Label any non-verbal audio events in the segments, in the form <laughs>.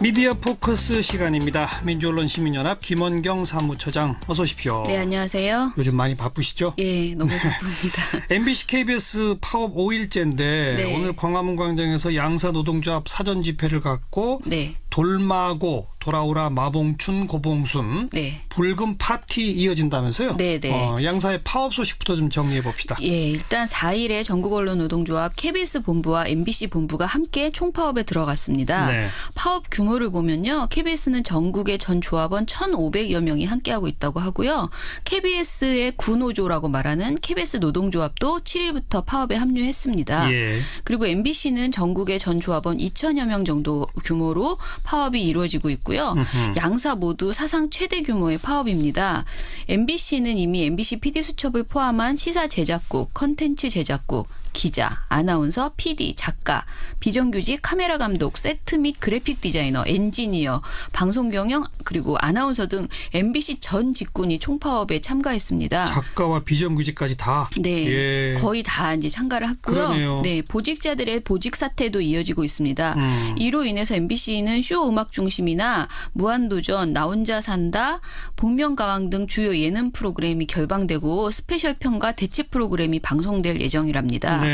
미디어 포커스 시간입니다. 민주언론 시민연합 김원경 사무처장 어서 오십시오. 네, 안녕하세요. 요즘 많이 바쁘시죠? 예, 너무 바쁩니다. <laughs> MBC KBS 파업 5일째인데 네. 오늘 광화문 광장에서 양사 노동조합 사전 집회를 갖고 네, 돌마고 돌아오라 마봉춘 고봉순 네. 붉은 파티 이어진다면서요? 네, 네. 어, 양사의 파업 소식부터 좀 정리해 봅시다. 예, 일단 4일에 전국 언론 노동조합 KBS 본부와 MBC 본부가 함께 총파업에 들어갔습니다. 네. 파업 규모를 보면요. KBS는 전국의 전 조합원 1,500여 명이 함께하고 있다고 하고요. KBS의 구노조라고 말하는 KBS 노동조합도 7일부터 파업에 합류했습니다. 예. 그리고 MBC는 전국의 전 조합원 2천여 명 정도 규모로 파업이 이루어지고 있고요. 음흠. 양사 모두 사상 최대 규모의 파업입니다. MBC는 이미 MBC PD 수첩을 포함한 시사 제작국, 컨텐츠 제작국, 기자, 아나운서, PD, 작가, 비정규직, 카메라 감독, 세트 및 그래픽 디자이너, 엔지니어, 방송 경영 그리고 아나운서 등 MBC 전 직군이 총파업에 참가했습니다. 작가와 비정규직까지 다. 네. 예. 거의 다 이제 참가를 했고요. 그러네요. 네, 보직자들의 보직 사태도 이어지고 있습니다. 음. 이로 인해서 MBC는 쇼 음악 중심이나 무한도전, 나 혼자 산다, 복면가왕 등 주요 예능 프로그램이 결방되고 스페셜 편과 대체 프로그램이 방송될 예정이랍니다. 네.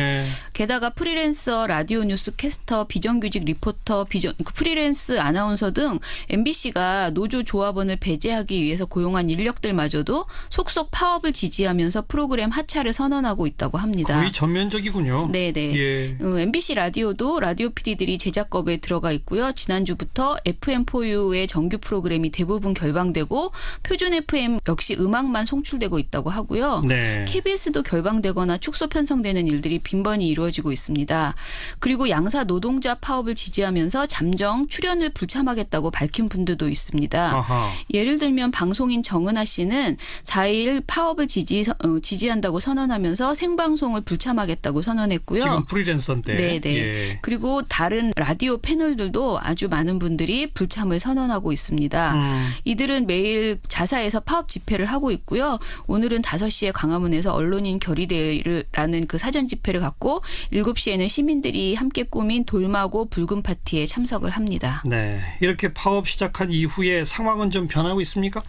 게다가 프리랜서, 라디오 뉴스 캐스터, 비정규직 리포터, 비정, 그 프리랜스 아나운서 등 MBC가 노조 조합원을 배제하기 위해서 고용한 인력들마저도 속속 파업을 지지하면서 프로그램 하차를 선언하고 있다고 합니다. 거의 전면적이군요. 네 네. 예. 어, MBC 라디오도 라디오 PD들이 제작업에 들어가 있고요. 지난주부터 FM4U의 정규 프로그램이 대부분 결방되고 표준 FM 역시 음악만 송출되고 있다고 하고요. 네. KBS도 결방되거나 축소 편성되는 일들이 빈번히 이루어지고 있습니다. 그리고 양사 노동자 파업을 지지하면서 잠정 출연을 불참하겠다고 밝힌 분들도 있습니다. 아하. 예를 들면 방송인 정은아 씨는 4일 파업을 지지, 어, 지지한다고 선언하면서 생방송을 불참하겠다고 선언했고요. 지금 프리랜서인데. 네네. 예. 그리고 다른 라디오 패널들도 아주 많은 분들이 불참을 선언하고 있습니다. 음. 이들은 매일 자사에서 파업 집회를 하고 있고요. 오늘은 5시에 광화문에서 언론인 결의대회라는 그 사전 집회 를 갖고 7시에는 시민들이 함께 꾸민 돌마고 붉은 파티에 참석을 합니다. 네. 이렇게 파업 시작한 이후에 상황은 좀 변하고 있습니까?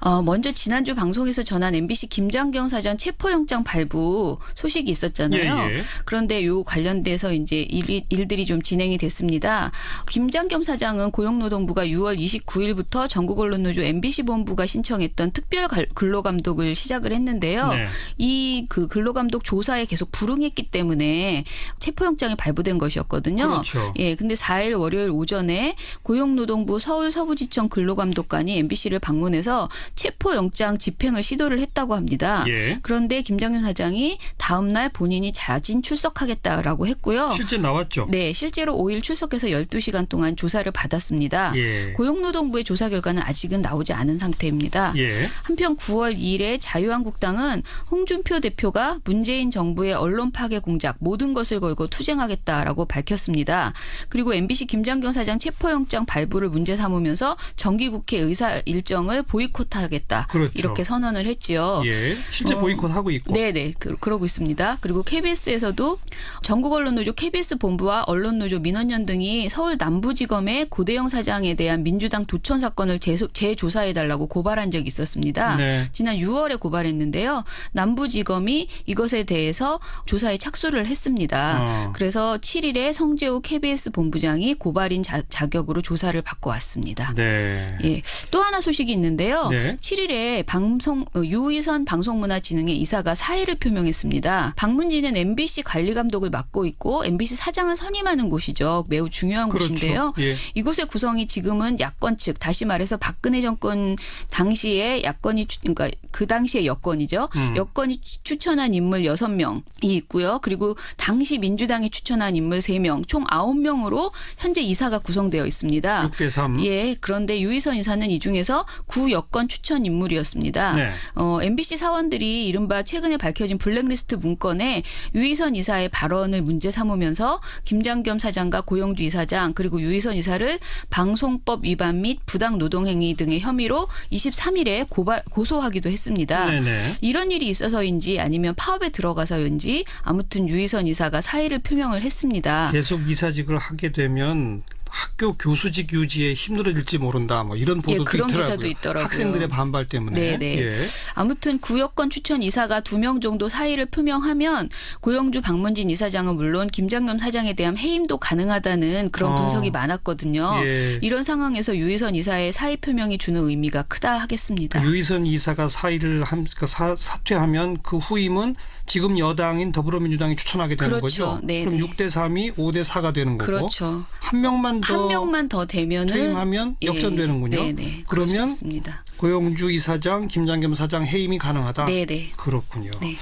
어, 먼저 지난주 방송에서 전한 MBC 김장경 사장 체포영장 발부 소식이 있었잖아요. 예, 예. 그런데 요 관련돼서 이제 일, 일들이 좀 진행이 됐습니다. 김장겸 사장은 고용노동부가 6월 29일부터 전국 언론노조 MBC 본부가 신청했던 특별 갈- 근로감독을 시작을 했는데요. 네. 이그 근로감독 조사에 계속 불응 했기 때문에 체포영장이 발부된 것이었거든요. 그렇죠. 예, 근데 4일 월요일 오전에 고용노동부 서울 서부지청 근로감독관이 MBC를 방문해서 체포영장 집행을 시도를 했다고 합니다. 예. 그런데 김장윤 사장이 다음 날 본인이 자진 출석하겠다라고 했고요. 실제 나왔죠. 네, 실제로 5일 출석해서 12시간 동안 조사를 받았습니다. 예. 고용노동부의 조사 결과는 아직은 나오지 않은 상태입니다. 예. 한편 9월 2일에 자유한국당은 홍준표 대표가 문재인 정부의 언론 파괴 공작 모든 것을 걸고 투쟁하겠다라고 밝혔습니다. 그리고 MBC 김장경 사장 체포영장 발부를 문제 삼으면서 정기국회 의사 일정을 보이콧하겠다 그렇죠. 이렇게 선언을 했지요. 예. 실제 어, 보이콧 하고 있고. 네네 그, 그러고 있습니다. 그리고 KBS에서도 전국 언론노조 KBS 본부와 언론노조 민원연 등이 서울 남부지검의 고대영 사장에 대한 민주당 도천 사건을 재소, 재조사해달라고 고발한 적이 있었습니다. 네. 지난 6월에 고발했는데요. 남부지검이 이것에 대해서 조사 에 착수를 했습니다. 어. 그래서 7일에 성재우 KBS 본부장이 고발인 자, 자격으로 조사를 받고 왔습니다. 네. 예. 또 하나 소식이 있는데요. 네. 7일에 방송 어, 유희선 방송문화진흥의 이사가 사의를 표명했습니다. 방문진은 MBC 관리 감독을 맡고 있고 MBC 사장을 선임하는 곳이죠. 매우 중요한 그렇죠. 곳인데요. 예. 이곳의 구성이 지금은 야권 측 다시 말해서 박근혜 정권 당시에 야권이 추- 그러니까 그 당시의 여권이죠. 음. 여권이 추- 추천한 인물 6명이 있고 요. 그리고 당시 민주당이 추천한 인물 3명, 총 9명으로 현재 이사가 구성되어 있습니다. 6대 3. 예, 그런데 유희선 이사는 이 중에서 구 여권 추천 인물이었습니다. 네. 어, MBC 사원들이 이른바 최근에 밝혀진 블랙리스트 문건에 유희선 이사의 발언을 문제 삼으면서 김장겸 사장과 고영주 이사장 그리고 유희선 이사를 방송법 위반 및 부당 노동행위 등의 혐의로 23일에 고발, 고소하기도 했습니다. 네네. 이런 일이 있어서인지 아니면 파업에 들어가서인지 아무튼 유희선 이사가 사의를 표명을 했습니다. 계속 이사직을 하게 되면 학교 교수직 유지에 힘들어질지 모른다. 뭐 이런 보도도 예, 그런 있더라고요. 기사도 있더라고요. 학생들의 반발 때문에. 네, 네. 예. 아무튼 구여권 추천 이사가 두 명 정도 사의를 표명하면 고영주 박문진 이사장은 물론 김장겸 사장에 대한 해임도 가능하다는 그런 어. 분석이 많았거든요. 예. 이런 상황에서 유희선 이사의 사의 표명이 주는 의미가 크다 하겠습니다. 그 유희선 이사가 사의를 함, 그 사, 사퇴하면 그 후임은 지금 여당인 더불어민주당이 추천하게 되는 그렇죠. 거죠. 네, 그럼 네. 6대 3이 5대 4가 되는 거고 그렇죠. 한 명만 더한 명만 더 되면은 퇴임하면 예, 역전되는군요. 네네. 그러면 그렇습니다. 고영주 이사장, 김장겸 사장 해임이 가능하다. 네네. 그렇군요. 네.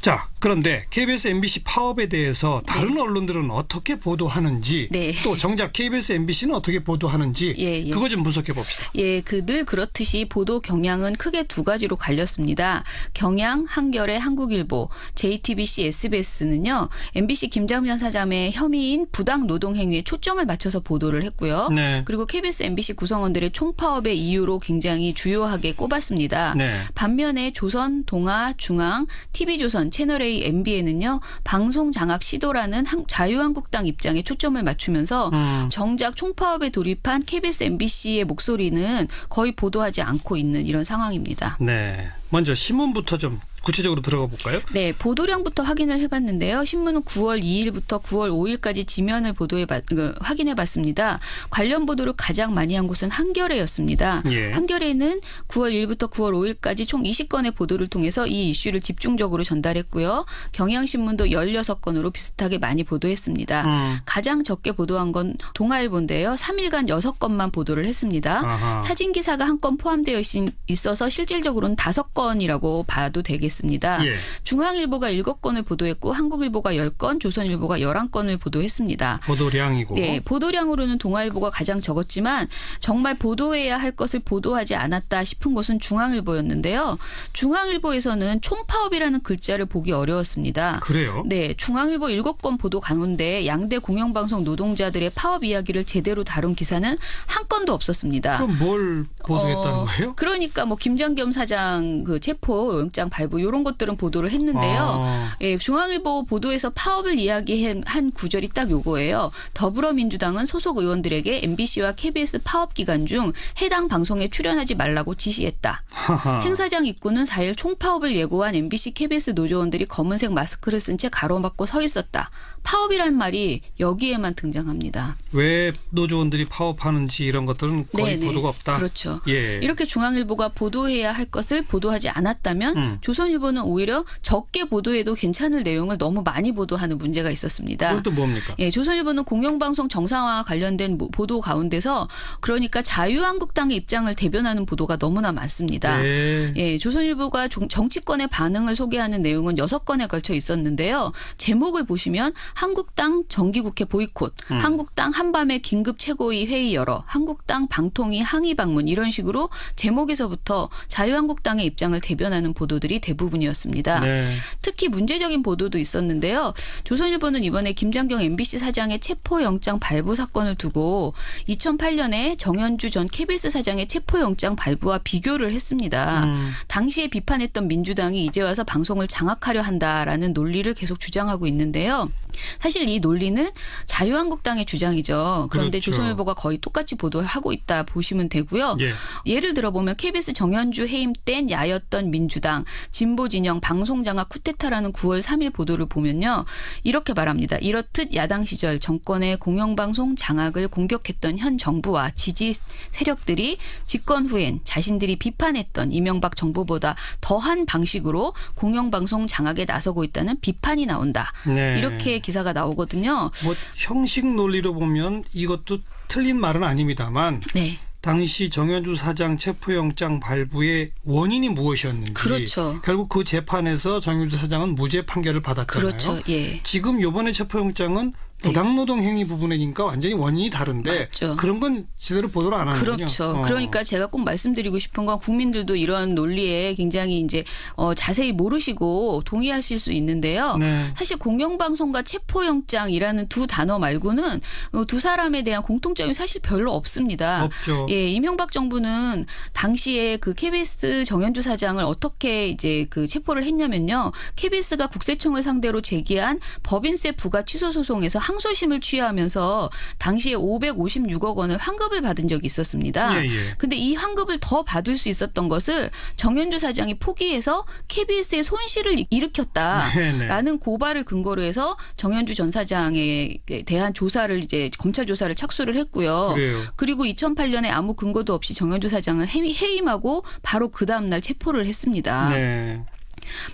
자, 그런데 KBS, MBC 파업에 대해서 다른 언론들은 어떻게 보도하는지 네. 또 정작 KBS, MBC는 어떻게 보도하는지 예, 예. 그거 좀 분석해 봅시다. 예, 그 늘 그렇듯이 보도 경향은 크게 두 가지로 갈렸습니다. 경향, 한겨레, 한국일보, JTBC, SBS는요. MBC 김장현 사장의 혐의인 부당 노동 행위에 초점을 맞춰서 보도를 했고요. 네. 그리고 KBS, MBC 구성원들의 총파업의 이유로 굉장히 주요하게 꼽았습니다. 네. 반면에 조선, 동아, 중앙, TV조선, 채널A, MBN은요. 방송 장악 시도라는 한- 자유한국당 입장에 초점을 맞추면서 음. 정작 총파업에 돌입한 KBS, MBC의 목소리는 거의 보도하지 않고 있는 이런 상황입니다. 네. 먼저 신문부터 좀 구체적으로 들어가 볼까요? 네, 보도량부터 확인을 해봤는데요. 신문은 9월 2일부터 9월 5일까지 지면을 보도해 봤, 그, 확인해봤습니다. 관련 보도를 가장 많이 한 곳은 한겨레였습니다. 예. 한겨레는 9월 1일부터 9월 5일까지 총 20건의 보도를 통해서 이 이슈를 집중적으로 전달했고요. 경향신문도 16건으로 비슷하게 많이 보도했습니다. 음. 가장 적게 보도한 건 동아일보인데요. 3일간 6건만 보도를 했습니다. 아하. 사진 기사가 한 건 포함되어 있- 있어서 실질적으로는 다섯 건이라고 봐도 되겠습니다. 예. 중앙일보가 7건을 보도했고 한국일보가 10건, 조선일보가 11건을 보도했습니다. 보도량이고. 네, 보도량으로는 동아일보가 가장 적었지만 정말 보도해야 할 것을 보도하지 않았다 싶은 것은 중앙일보였는데요. 중앙일보에서는 총파업이라는 글자를 보기 어려웠습니다. 그래요? 네, 중앙일보 7건 보도 가운데 양대 공영방송 노동자들의 파업 이야기를 제대로 다룬 기사는 한 건도 없었습니다. 그럼 뭘 보도했다는 어, 거예요? 그러니까 뭐 김장겸 사장 그 체포 영장 발부 이런 것들은 보도를 했는데요. 아. 예, 중앙일보 보도에서 파업을 이야기한 한 구절이 딱 요거예요. 더불어민주당은 소속 의원들에게 MBC와 KBS 파업 기간 중 해당 방송에 출연하지 말라고 지시했다. 하하. 행사장 입구는 4일 총파업을 예고한 MBC, KBS 노조원들이 검은색 마스크를 쓴 채 가로막고 서 있었다. 파업이란 말이 여기에만 등장합니다. 왜 노조원들이 파업하는지 이런 것들은 거의 네네. 보도가 없다. 그렇죠. 예. 이렇게 중앙일보가 보도해야 할 것을 보도하지 않았다면 음. 조선일보는 오히려 적게 보도해도 괜찮을 내용을 너무 많이 보도하는 문제가 있었습니다. 또 뭡니까? 예, 조선일보는 공영방송 정상화와 관련된 모- 보도 가운데서 그러니까 자유한국당의 입장을 대변하는 보도가 너무나 많습니다. 네. 예, 조선일보가 종- 정치권의 반응을 소개하는 내용은 여섯 건에 걸쳐 있었는데요. 제목을 보시면 한국당 정기국회 보이콧, 음. 한국당 한밤에 긴급 최고위 회의 열어, 한국당 방통위 항의 방문 이런 식으로 제목에서부터 자유한국당의 입장을 대변하는 보도들이 대부분이었습니다. 네. 특히 문제적인 보도도 있었는데요. 조선일보는 이번에 김장경 MBC 사장의 체포영장 발부 사건을 두고 2008년에 정현주 전 KBS 사장의 체포영장 발부와 비교를 했습니다. 음. 당시에 비판했던 민주당이 이제 와서 방송을 장악하려 한다라는 논리를 계속 주장하고 있는데요. 사실 이 논리는 자유한국당의 주장이죠. 그런데 그렇죠. 조선일보가 거의 똑같이 보도를 하고 있다 보시면 되고요. 예. 예를 들어보면 KBS 정현주 해임 땐 야였던 민주당 진보 진영 방송 장악 쿠데타라는 9월 3일 보도를 보면요. 이렇게 말합니다. 이렇듯 야당 시절 정권의 공영방송 장악을 공격했던 현 정부와 지지 세력들이 집권 후엔 자신들이 비판했던 이명박 정부보다 더한 방식으로 공영방송 장악에 나서고 있다는 비판이 나온다. 네. 이렇게 기사가 나오거든요. 뭐 형식 논리로 보면 이것도 틀린 말은 아닙니다만 네. 당시 정현주 사장 체포영장 발부의 원인이 무엇이었는지 그렇죠. 결국 그 재판에서 정현주 사장은 무죄 판결을 받았잖아요. 그렇죠. 예. 지금 요번에 체포영장은 네. 부당노동 행위 부분이니까 완전히 원인이 다른데 맞죠. 그런 건 제대로 보도를 안 하는군요. 그렇죠. 어. 그러니까 제가 꼭 말씀드리고 싶은 건 국민들도 이런 논리에 굉장히 이제 어, 자세히 모르시고 동의하실 수 있는데요. 네. 사실 공영방송과 체포영장이라는 두 단어 말고는 어, 두 사람에 대한 공통점이 사실 별로 없습니다. 없죠. 예, 이명박 정부는 당시에 그 KBS 정현주 사장을 어떻게 이제 그 체포를 했냐면요. KBS가 국세청을 상대로 제기한 법인세 부과 취소 소송에서 항소심을 취하하면서 당시에 556억 원을 환급을 받은 적이 있었습니다. 예, 예. 근데 이 환급을 더 받을 수 있었던 것을 정현주 사장이 포기해서 KBS의 손실을 일으켰다. 네, 네. 고발을 근거로 해서 정현주 전 사장에 대한 조사를 이제 검찰 조사를 착수를 했고요. 그래요. 그리고 2008년에 아무 근거도 없이 정현주 사장을 해임- 해임하고 바로 그 다음 날 체포를 했습니다. 네.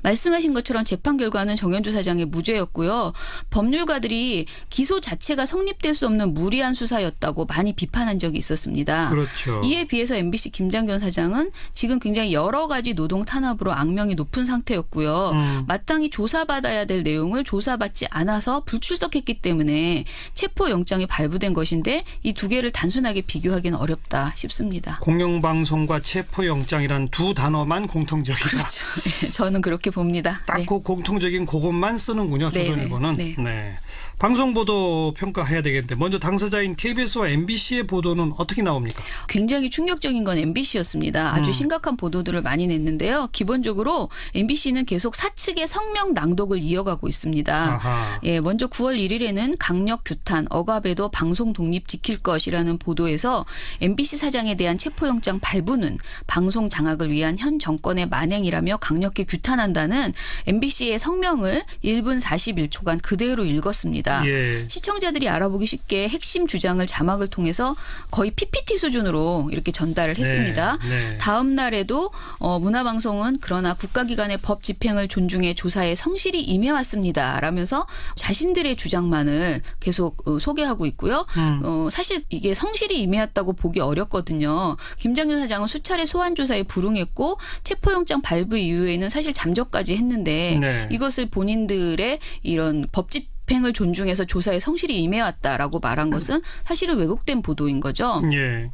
말씀하신 것처럼 재판 결과는 정현주 사장의 무죄였고요. 법률가들이 기소 자체가 성립될 수 없는 무리한 수사였다고 많이 비판한 적이 있었습니다. 그렇죠. 이에 비해서 MBC 김장견 사장은 지금 굉장히 여러 가지 노동 탄압으로 악명이 높은 상태였고요. 음. 마땅히 조사받아야 될 내용을 조사받지 않아서 불출석했기 때문에 체포 영장이 발부된 것인데 이 두 개를 단순하게 비교하기는 어렵다 싶습니다. 공영방송과 체포영장이란 두 단어만 공통적이다. 그렇죠. <laughs> 예, 저는 그렇게 봅니다. 딱 네. 그 공통적인 그것만 쓰는군요. 네, 조선일보는. 네, 네. 방송 보도 평가해야 되겠는데 먼저 당사자인 KBS와 MBC의 보도는 어떻게 나옵니까? 굉장히 충격적인 건 MBC였습니다. 아주 음. 심각한 보도들을 많이 냈는데요. 기본적으로 MBC는 계속 사측의 성명 낭독을 이어가고 있습니다. 아하. 예, 먼저 9월 1일에는 강력 규탄, 억압에도 방송 독립 지킬 것이라는 보도에서 MBC 사장에 대한 체포영장 발부는 방송 장악을 위한 현 정권의 만행이라며 강력히 규탄한다는 MBC의 성명을 1분 41초간 그대로 읽었습니다. 예. 시청자들이 알아보기 쉽게 핵심 주장을 자막을 통해서 거의 PPT 수준으로 이렇게 전달을 했습니다. 네, 네. 다음 날에도 어, 문화방송은 그러나 국가기관의 법 집행을 존중해 조사에 성실히 임해왔습니다. 라면서 자신들의 주장만을 계속 어, 소개하고 있고요. 음. 어, 사실 이게 성실히 임해왔다고 보기 어렵거든요. 김장현 사장은 수차례 소환 조사에 불응했고 체포영장 발부 이후에는 사실 잠적까지 했는데 네. 이것을 본인들의 이런 법집 행을 존중해서 조사에 성실히 임해왔다라고 말한 것은 사실은 왜곡된 보도인 거죠. 예.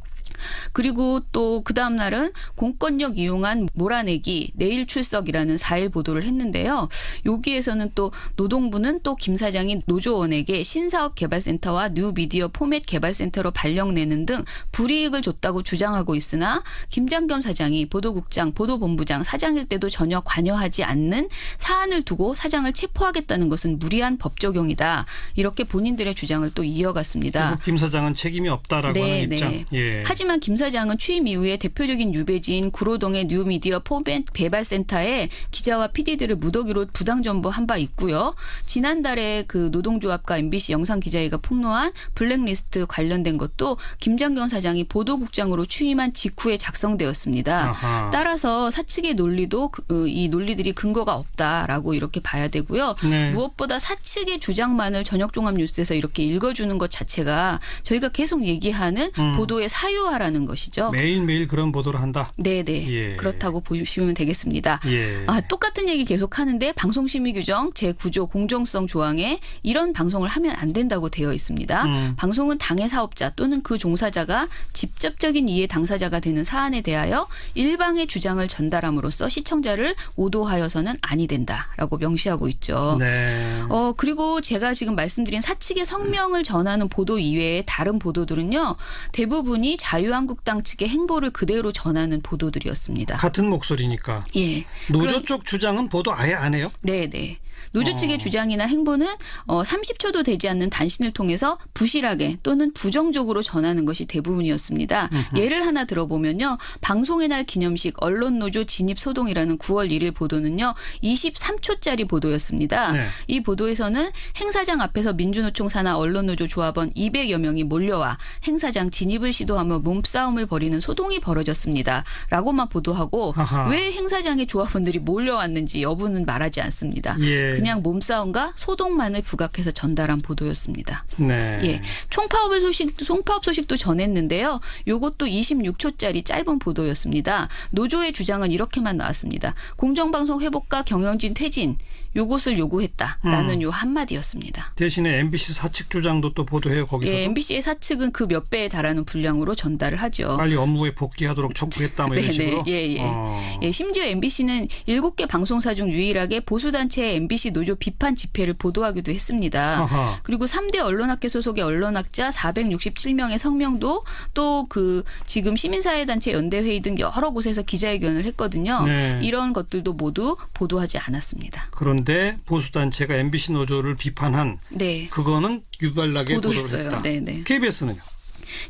그리고 또 그 다음 날은 공권력 이용한 몰아내기 내일 출석이라는 4일 보도를 했는데요. 여기에서는 또 노동부는 또 김 사장이 노조원에게 신사업 개발센터와 뉴미디어 포맷 개발센터로 발령내는 등 불이익을 줬다고 주장하고 있으나 김장겸 사장이 보도국장, 보도본부장, 사장일 때도 전혀 관여하지 않는 사안을 두고 사장을 체포하겠다는 것은 무리한 법 적용이다. 이렇게 본인들의 주장을 또 이어갔습니다. 김 사장은 책임이 없다라고 네, 하는 입장. 네. 예. 하지만 김 사장은 취임 이후에 대표적인 유배지인 구로동의 뉴미디어 포맷 개발센터에 기자와 PD들을 무더기로 부당 정보한 바 있고요. 지난달에 그 노동조합과 MBC 영상 기자회가 폭로한 블랙리스트 관련된 것도 김장경 사장이 보도국장으로 취임한 직후에 작성되었습니다. 아하. 따라서 사측의 논리도 그, 어, 이 논리들이 근거가 없다라고 이렇게 봐야 되고요. 네. 무엇보다 사측의 주장만을 저녁 종합 뉴스에서 이렇게 읽어주는 것 자체가 저희가 계속 얘기하는 음. 보도의 사유 화라는 것이죠. 매일매일 그런 보도를 한다. 네네. 예. 그렇다고 보시면 되겠습니다. 예. 아, 똑같은 얘기 계속 하는데 방송심의 규정 제9조 공정성 조항에 이런 방송을 하면 안 된다고 되어 있습니다. 음. 방송은 당의 사업자 또는 그 종사자가 직접적인 이해 당사자가 되는 사안에 대하여 일방의 주장을 전달함으로써 시청자를 오도하여서는 아니 된다라고 명시하고 있죠. 네. 어, 그리고 제가 지금 말씀드린 사측의 성명을 전하는 보도 이외에 다른 보도들은요, 대부분이 자유 한국당 측의 행보를 그대로 전하는 보도들이었습니다. 같은 목소리니까. 예. 노조 그럼- 쪽 주장은 보도 아예 안 해요? 네, 네. 노조 측의 어. 주장이나 행보는 어, 30초도 되지 않는 단신을 통해서 부실하게 또는 부정적으로 전하는 것이 대부분이었습니다. 예를 하나 들어보면요. 방송의 날 기념식 언론 노조 진입 소동이라는 9월 1일 보도는요. 23초짜리 보도였습니다. 네. 이 보도에서는 행사장 앞에서 민주노총 산하 언론 노조 조합원 200여 명이 몰려와 행사장 진입을 시도하며 몸싸움을 벌이는 소동이 벌어졌습니다. 라고만 보도하고 아하. 왜 행사장에 조합원들이 몰려왔는지 여부는 말하지 않습니다. 예. 그냥 몸싸움과 소동만을 부각해서 전달한 보도였습니다. 네. 예. 총파업 소식, 총파업 소식도 전했는데요. 요것도 26초짜리 짧은 보도였습니다. 노조의 주장은 이렇게만 나왔습니다. 공정방송 회복과 경영진 퇴진, 요것을 요구했다라는 음. 요 한마디였습니다. 대신에 MBC 사측 주장도 또 보도해요. 거기서 예, MBC의 사측은 그 몇 배에 달하는 분량으로 전달을 하죠. 빨리 업무에 복귀하도록 촉구했다 뭐 이런 네네. 식으로. 예, 예. 어. 예, 심지어 MBC는 7개 방송사 중 유일하게 보수 단체의 MBC 노조 비판 집회를 보도하기도 했습니다. 아하. 그리고 3대 언론학회 소속의 언론학자 467명의 성명도 또 그 지금 시민사회단체 연대회의 등 여러 곳에서 기자회견을 했거든요. 네. 이런 것들도 모두 보도하지 않았습니다. 그런데 반대 보수 단체가 MBC 노조를 비판한 네. 그거는 유발나게 보도를 보도했어요. 했다. 네, 네. KBS는요.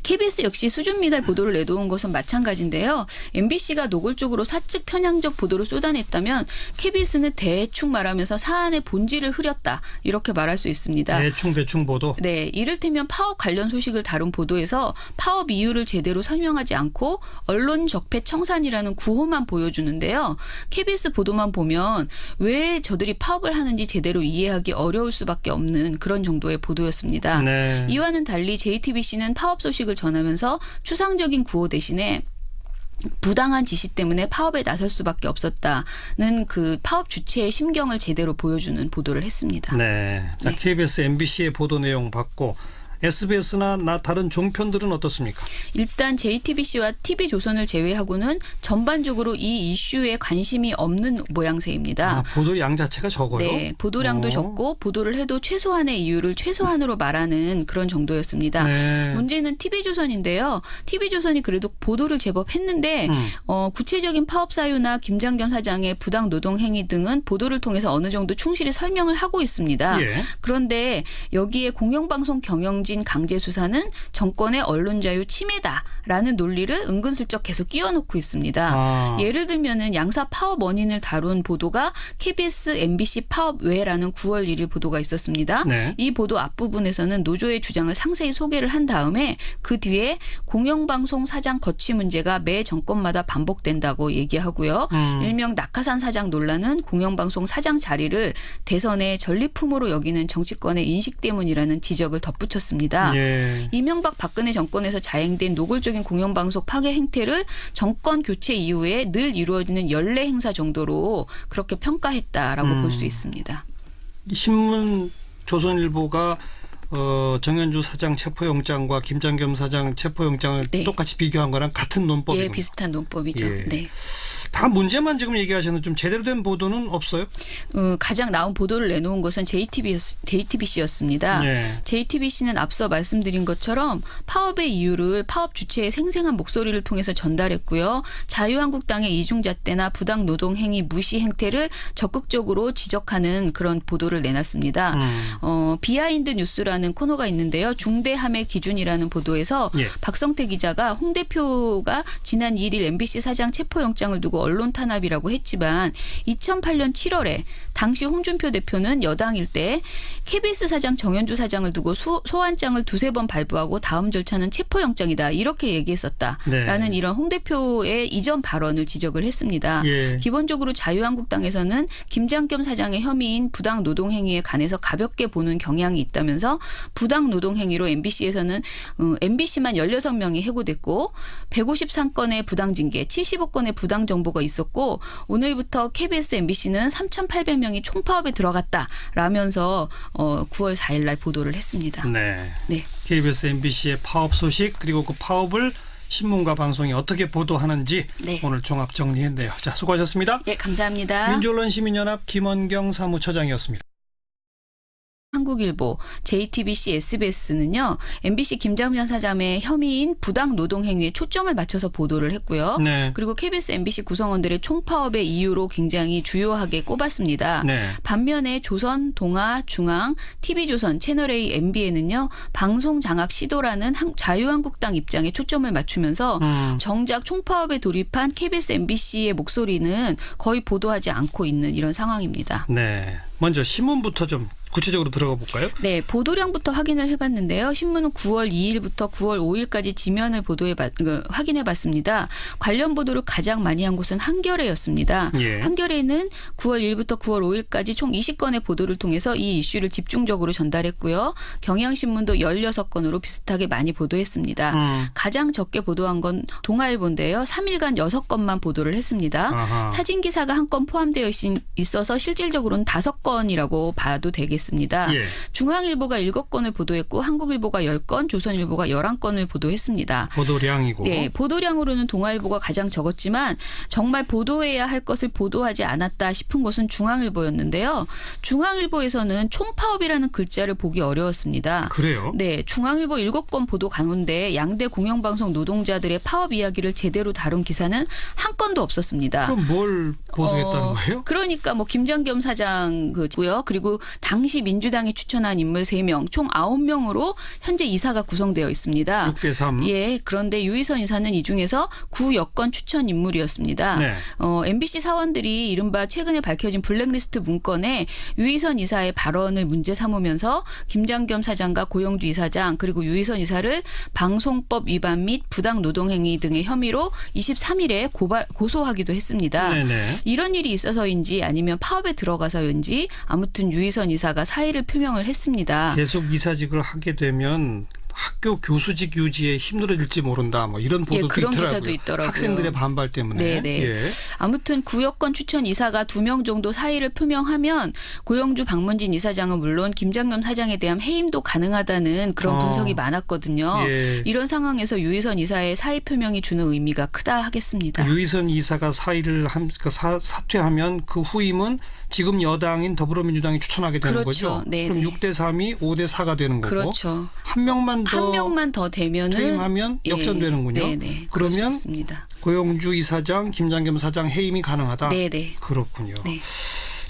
KBS 역시 수준 미달 보도를 내놓은 것은 마찬가지인데요. MBC가 노골적으로 사측 편향적 보도를 쏟아냈다면 KBS는 대충 말하면서 사안의 본질을 흐렸다 이렇게 말할 수 있습니다. 대충 대충 보도. 네, 이를테면 파업 관련 소식을 다룬 보도에서 파업 이유를 제대로 설명하지 않고 언론 적폐 청산이라는 구호만 보여주는데요. KBS 보도만 보면 왜 저들이 파업을 하는지 제대로 이해하기 어려울 수밖에 없는 그런 정도의 보도였습니다. 네. 이와는 달리 JTBC는 파업 소식 을 전하면서 추상적인 구호 대신에 부당한 지시 때문에 파업에 나설 수밖에 없었다는 그 파업 주체의 심경을 제대로 보여주는 보도를 했습니다. 네. 자, 네. KBS, MBC의 보도 내용 받고 SBS나 나 다른 종편들은 어떻습니까? 일단 JTBC와 TV조선을 제외하고는 전반적으로 이 이슈에 관심이 없는 모양새입니다. 아, 보도 양 자체가 적어요. 네, 보도량도 어. 적고 보도를 해도 최소한의 이유를 최소한으로 말하는 그런 정도였습니다. 네. 문제는 TV조선인데요. TV조선이 그래도 보도를 제법 했는데 음. 어, 구체적인 파업 사유나 김장겸 사장의 부당 노동 행위 등은 보도를 통해서 어느 정도 충실히 설명을 하고 있습니다. 예. 그런데 여기에 공영방송 경영진 강제 수사는 정권의 언론 자유 침해다라는 논리를 은근슬쩍 계속 끼워놓고 있습니다. 아. 예를 들면은 양사 파업 원인을 다룬 보도가 KBS, MBC 파업 외라는 9월 1일 보도가 있었습니다. 네. 이 보도 앞부분에서는 노조의 주장을 상세히 소개를 한 다음에 그 뒤에 공영방송 사장 거취 문제가 매 정권마다 반복된다고 얘기하고요. 음. 일명 낙하산 사장 논란은 공영방송 사장 자리를 대선의 전리품으로 여기는 정치권의 인식 때문이라는 지적을 덧붙였습니다. 예. 이명박 박근혜 정권에서 자행된 노골적인 공영방송 파괴 행태를 정권 교체 이후에 늘 이루어지는 연례 행사 정도로 그렇게 평가했다라고 음. 볼수 있습니다. 이 신문 조선일보가 어, 정현주 사장 체포영장과 김장겸 사장 체포영장을 네. 똑같이 비교한 거랑 같은 논법이고 예, 비슷한 논법이죠. 예. 네. 다 문제만 지금 얘기하시는 좀 제대로 된 보도는 없어요? 어, 가장 나온 보도를 내놓은 것은 JTB, JTBC였습니다. 네. JTBC는 앞서 말씀드린 것처럼 파업의 이유를 파업 주체의 생생한 목소리를 통해서 전달했고요. 자유한국당의 이중잣대나 부당 노동 행위 무시 행태를 적극적으로 지적하는 그런 보도를 내놨습니다. 음. 어, 비하인드 뉴스라는 코너가 있는데요. 중대함의 기준이라는 보도에서 예. 박성태 기자가 홍 대표가 지난 1일 MBC 사장 체포영장을 두고 언론 탄압이라고 했지만 2008년 7월에 당시 홍준표 대표는 여당일 때 KBS 사장 정현주 사장을 두고 수- 소환장을 두세 번 발부하고 다음 절차는 체포영장이다 이렇게 얘기했었다라는 네. 이런 홍 대표의 이전 발언을 지적을 했습니다. 예. 기본적으로 자유한국당에서는 김장겸 사장의 혐의인 부당 노동 행위에 관해서 가볍게 보는 경향이 있다면서 부당 노동 행위로 MBC에서는 어, MBC만 16명이 해고됐고 153건의 부당 징계, 75건의 부당 정보가 있었고 오늘부터 KBS, MBC는 3,800명 이 총파업에 들어갔다라면서 어, 9월 4일 날 보도를 했습니다. 네. 네. KBS, MBC의 파업 소식 그리고 그 파업을 신문과 방송이 어떻게 보도하는지 네. 오늘 종합 정리했네요. 자, 수고하셨습니다. 예, 감사합니다. 민주언론 시민연합 김원경 사무처장이었습니다. 한국일보, JTBC, SBS는요, MBC 김장현 사장의 혐의인 부당 노동 행위에 초점을 맞춰서 보도를 했고요. 네. 그리고 KBS, MBC 구성원들의 총파업의 이유로 굉장히 주요하게 꼽았습니다. 네. 반면에 조선, 동아, 중앙, TV조선, 채널A, MBN은요, 방송 장악 시도라는 한- 자유한국당 입장에 초점을 맞추면서 음. 정작 총파업에 돌입한 KBS, MBC의 목소리는 거의 보도하지 않고 있는 이런 상황입니다. 네. 먼저 신문부터 좀 구체적으로 들어가 볼까요? 네, 보도량부터 확인을 해봤는데요. 신문은 9월 2일부터 9월 5일까지 지면을 보도해 봤, 그, 확인해 봤습니다. 관련 보도를 가장 많이 한 곳은 한겨레였습니다. 예. 한겨레는 9월 1일부터 9월 5일까지 총 20건의 보도를 통해서 이 이슈를 집중적으로 전달했고요. 경향신문도 16건으로 비슷하게 많이 보도했습니다. 음. 가장 적게 보도한 건 동아일보인데요. 3일간 6건만 보도를 했습니다. 아하. 사진 기사가 한 건 포함되어 있- 있어서 실질적으로는 다섯 건이라고 봐도 되겠습니다. 예. 중앙일보가 7건을 보도했고 한국일보가 10건, 조선일보가 11건을 보도했습니다. 보도량이고. 예, 보도량으로는 동아일보가 가장 적었지만 정말 보도해야 할 것을 보도하지 않았다 싶은 것은 중앙일보였는데요. 중앙일보에서는 총파업이라는 글자를 보기 어려웠습니다. 그래요? 네, 중앙일보 7건 보도 가운데 양대 공영방송 노동자들의 파업 이야기를 제대로 다룬 기사는 한 건도 없었습니다. 그럼 뭘 보도했다는 어, 거예요? 그러니까 뭐 김장겸 사장 그고요. 그리고 당시 민주당이 추천한 인물 3명, 총 9명으로 현재 이사가 구성되어 있습니다. 6대 3. 예, 그런데 유희선 이사는 이 중에서 구 여권 추천 인물이었습니다. 네. 어, MBC 사원들이 이른바 최근에 밝혀진 블랙리스트 문건에 유희선 이사의 발언을 문제 삼으면서 김장겸 사장과 고영주 이사장 그리고 유희선 이사를 방송법 위반 및 부당 노동 행위 등의 혐의로 23일에 고발, 고소하기도 했습니다. 네네. 이런 일이 있어서인지 아니면 파업에 들어가서인지 아무튼 유희선 이사가 사의를 표명을 했습니다. 계속 이사직을 하게 되면 학교 교수직 유지에 힘들어질지 모른다. 뭐 이런 예, 보도도 그런 있더라고요. 기사도 있더라고요. 학생들의 반발 때문에. 네네. 예. 아무튼 구여권 추천 이사가 두 명 정도 사의를 표명하면 고영주 박문진 이사장은 물론 김장겸 사장에 대한 해임도 가능하다는 그런 어. 분석이 많았거든요. 예. 이런 상황에서 유희선 이사의 사의 표명이 주는 의미가 크다 하겠습니다. 유희선 이사가 사의를 함, 그 사, 사퇴하면 그 후임은 지금 여당인 더불어민주당이 추천하게 되는 그렇죠. 거죠. 네네. 그럼 6대 3이 5대 4가 되는 거고 그렇죠. 한 명만 더 한 명만 더 되면은 퇴임하면 예, 역전되는군요. 네네. 수 그러면 있습니다. 고영주 이사장, 김장겸 사장 해임이 가능하다. 네네. 그렇군요. 네.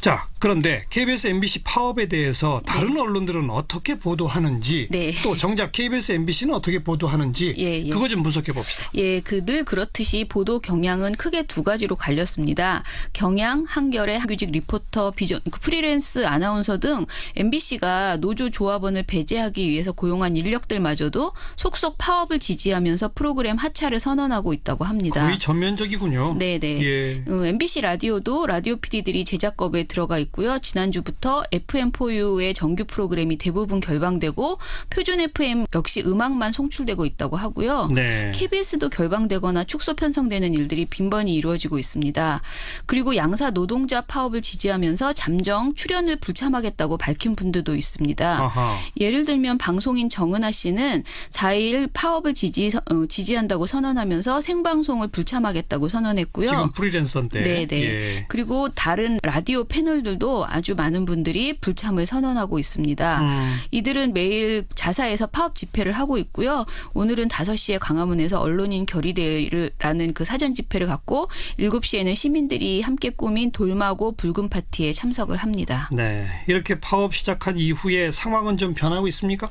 자, 그런데 KBS, MBC 파업에 대해서 다른 언론들은 어떻게 보도하는지 네. 또 정작 KBS, MBC는 어떻게 보도하는지 예, 예. 그거 좀 분석해 봅시다. 예, 그 늘 그렇듯이 보도 경향은 크게 두 가지로 갈렸습니다. 경향, 한겨레, 한규직 리포터, 비전, 그 프리랜스 아나운서 등 MBC가 노조 조합원을 배제하기 위해서 고용한 인력들마저도 속속 파업을 지지하면서 프로그램 하차를 선언하고 있다고 합니다. 거의 전면적이군요. 네 네. 예. 어, MBC 라디오도 라디오 PD들이 제작업에 들어가 있고 요. 지난주부터 FM4U의 정규 프로그램이 대부분 결방되고 표준 FM 역시 음악만 송출되고 있다고 하고요. 네. KBS도 결방되거나 축소 편성되는 일들이 빈번히 이루어지고 있습니다. 그리고 양사 노동자 파업을 지지하면서 잠정 출연을 불참하겠다고 밝힌 분들도 있습니다. 아하. 예를 들면 방송인 정은아 씨는 4일 파업을 지지, 어, 지지한다고 선언하면서 생방송을 불참하겠다고 선언했고요. 지금 프리랜서인데. 네네. 예. 그리고 다른 라디오 패널들도 아주 많은 분들이 불참을 선언하고 있습니다. 음, 이들은 매일 자사에서 파업 집회를 하고 있고요. 오늘은 5시에 광화문에서 언론인 결의대라는 그 사전 집회를 갖고 7시에는 시민들이 함께 꾸민 돌마고 붉은 파티에 참석을 합니다. 네. 이렇게 파업 시작한 이후에 상황은 좀 변하고 있습니까?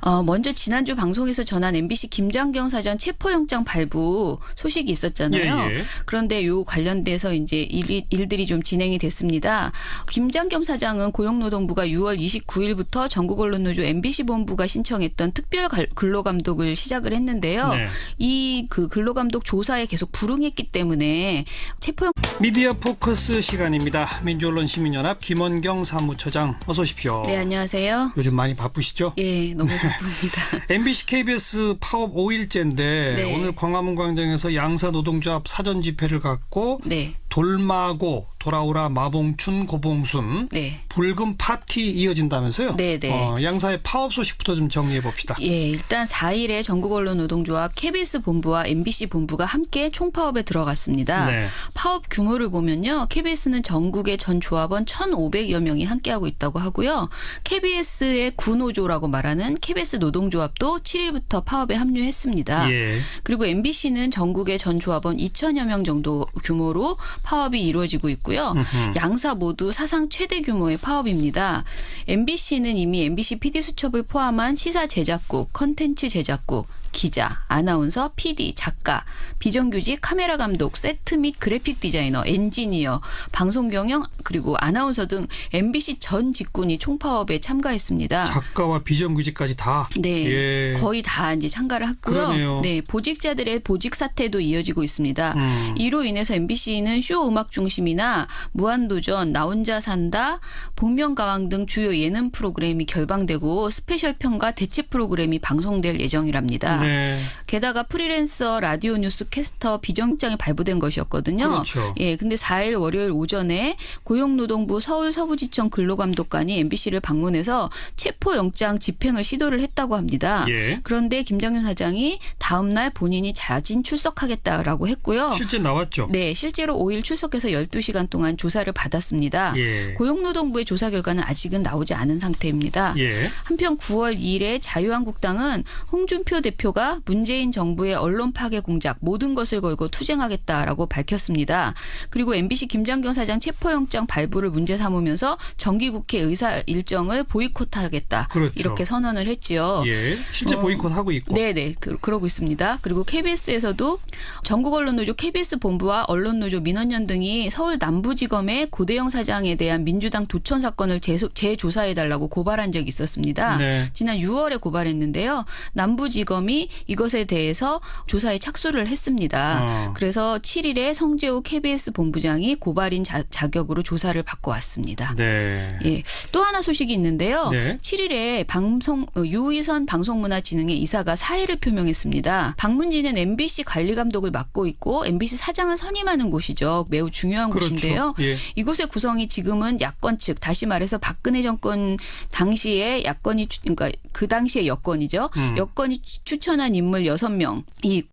어, 먼저 지난주 방송에서 전한 MBC 김장경 사장 체포영장 발부 소식이 있었잖아요. 예, 예. 그런데 요 관련돼서 이제 일, 일들이 좀 진행이 됐습니다. 김장겸 사장은 고용노동부가 6월 29일부터 전국 언론노조 MBC 본부가 신청했던 특별 갈- 근로감독을 시작을 했는데요. 네. 이그 근로감독 조사에 계속 불응했기 때문에 체포영 미디어 포커스 시간입니다. 민주언론 시민연합 김원경 사무처장 어서 오십시오. 네 안녕하세요. 요즘 많이 바쁘시죠? 예 너무 바쁩니다. <laughs> MBC, KBS 파업 5일째인데 네. 오늘 광화문 광장에서 양사 노동조합 사전 집회를 갖고 네 돌마고 돌아오라 마봉춘 고봉순 네. 붉은 파티 이어진다면서요? 네, 네. 어, 양사의 파업 소식부터 좀 정리해 봅시다. 예, 일단 4일에 전국 언론 노동조합 KBS 본부와 MBC 본부가 함께 총파업에 들어갔습니다. 네. 파업 규모를 보면요. KBS는 전국의 전 조합원 1,500여 명이 함께하고 있다고 하고요. KBS의 구노조라고 말하는 KBS 노동조합도 7일부터 파업에 합류했습니다. 예. 그리고 MBC는 전국의 전 조합원 2천여 명 정도 규모로 파업이 이루어지고 있고요. 음흠. 양사 모두 사상 최대 규모의 파업입니다. MBC는 이미 MBC PD 수첩을 포함한 시사 제작국, 컨텐츠 제작국, 기자, 아나운서, PD, 작가, 비정규직, 카메라 감독, 세트 및 그래픽 디자이너, 엔지니어, 방송 경영 그리고 아나운서 등 MBC 전 직군이 총파업에 참가했습니다. 작가와 비정규직까지 다. 네, 예. 거의 다 이제 참가를 했고요. 그러네요. 네, 보직자들의 보직 사태도 이어지고 있습니다. 음. 이로 인해서 MBC는 쇼 음악 중심이나 무한도전, 나 혼자 산다, 복면가왕 등 주요 예능 프로그램이 결방되고 스페셜 편과 대체 프로그램이 방송될 예정이랍니다. 네. 게다가 프리랜서 라디오 뉴스 캐스터 비정장이 발부된 것이었거든요. 그렇죠. 예, 근데 4일 월요일 오전에 고용노동부 서울 서부지청 근로감독관이 MBC를 방문해서 체포영장 집행을 시도를 했다고 합니다. 예. 그런데 김장윤 사장이 다음 날 본인이 자진 출석하겠다라고 했고요. 실제 나왔죠. 네, 실제로 5일 매일 출석해서 12시간 동안 조사를 받았습니다. 예. 고용노동부의 조사 결과는 아직은 나오지 않은 상태입니다. 예. 한편 9월 2일에 자유한국당은 홍준표 대표 가 문재인 정부의 언론 파괴 공작 모든 것을 걸고 투쟁하겠다라고 밝혔습니다. 그리고 MBC 김장경 사장 체포영장 발부를 문제 삼으면서 정기국회 의사 일정을 보이콧하겠다 그렇죠. 이렇게 선언을 했지요. 예. 실제 어, 보이콧 하고 있고. 네네 그, 그러고 있습니다. 그리고 KBS에서도 전국 언론노조 KBS 본부와 언론노조 민원연 등이 서울 남부지검의 고대영 사장에 대한 민주당 도천 사건을 재소, 재조사해달라고 고발한 적이 있었습니다. 네. 지난 6월에 고발했는데요. 남부지검이 이것에 대해서 조사에 착수를 했습니다. 어. 그래서 7일에 성재호 KBS 본부장이 고발인 자, 자격으로 조사를 받고 왔습니다. 네. 예, 또 하나 소식이 있는데요. 네. 7일에 방송 어, 유희선 방송문화진흥의 이사가 사의를 표명했습니다. 방문진은 MBC 관리 감독을 맡고 있고 MBC 사장을 선임하는 곳이죠. 매우 중요한 그렇죠. 곳인데요. 예. 이곳의 구성이 지금은 야권 측 다시 말해서 박근혜 정권 당시에 야권이 추- 그러니까 그 당시의 여권이죠. 음. 여권이 추- 추천한 인물 6명이